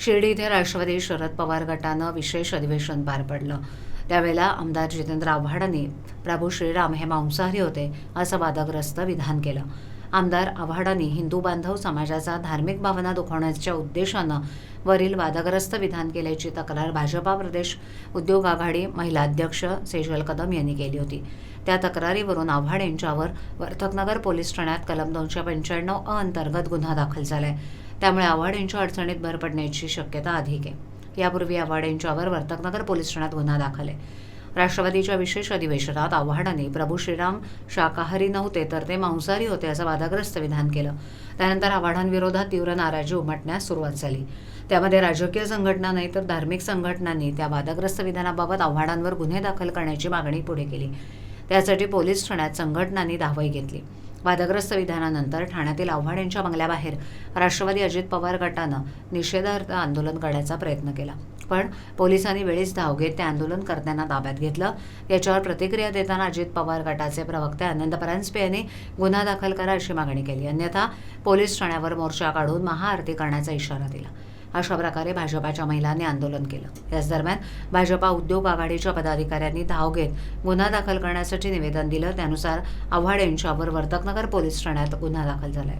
शिर्डी इथे राष्ट्रवादी शरद पवार गटानं विशेष अधिवेशन पार पडलं. त्यावेळेला आमदार जितेंद्र आव्हाडांनी प्रभू श्रीराम हे मांसाहारी होते असं वादग्रस्त विधान केलं. आमदार आव्हाडांनी हिंदू बांधव समाजाचा धार्मिक भावना दुखवण्याच्या उद्देशानं वरील वादग्रस्त विधान केल्याची तक्रार भाजपा प्रदेश उद्योग आघाडी महिला अध्यक्ष सेजल कदम यांनी केली होती. त्या तक्रारीवरून आव्हाड यांच्यावर वर्थकनगर पोलीस ठाण्यात कलम दोनशे पंच्याण्णव अंतर्गत गुन्हा दाखल झालाय. त्यामुळे आव्हाड यांच्या अडचणीत भर पडण्याची शक्यता अधिक आहे. यापूर्वी आव्हाड यांच्यावर वर्तकनगर पोलीस ठाण्यात गुन्हा दाखल आहे. राष्ट्रवादीच्या विशेष अधिवेशनात आव्हाडांनी प्रभू श्रीराम शाकाहारी नव्हते तर ते मांसाहारी होते असं वादग्रस्त विधान केलं. त्यानंतर आव्हाडांविरोधात तीव्र नाराजी उमटण्यास सुरुवात झाली. त्यामध्ये राजकीय संघटना नाही तर धार्मिक संघटनांनी त्या वादग्रस्त विधानाबाबत आव्हाडांवर गुन्हे दाखल करण्याची मागणी पुढे केली. त्यासाठी पोलीस ठाण्यात संघटनांनी धावई घेतली. वादग्रस्त विधानानंतर ठाण्यातील आव्हाड यांच्या बंगल्याबाहेर राष्ट्रवादी अजित पवार गटानं निषेधार्थ आंदोलन करण्याचा प्रयत्न केला. पण पोलिसांनी वेळीच धाव घेत आंदोलन करताना ताब्यात घेतलं. याच्यावर प्रतिक्रिया देताना अजित पवार गटाचे प्रवक्ते आनंद परांजपे यांनी गुन्हा दाखल करा अशी मागणी केली. अन्यथा पोलीस ठाण्यावर मोर्चा काढून महाआरती करण्याचा इशारा दिला. अशा प्रकारे भाजपाच्या महिलांनी आंदोलन केलं. याच दरम्यान भाजपा उद्योग आघाडीच्या पदाधिकाऱ्यांनी धाव घेत गुन्हा दाखल करण्यासाठी निवेदन दिलं. त्यानुसार आव्हाड यांच्यावर वर्तकनगर पोलीस ठाण्यात गुन्हा दाखल झालाय.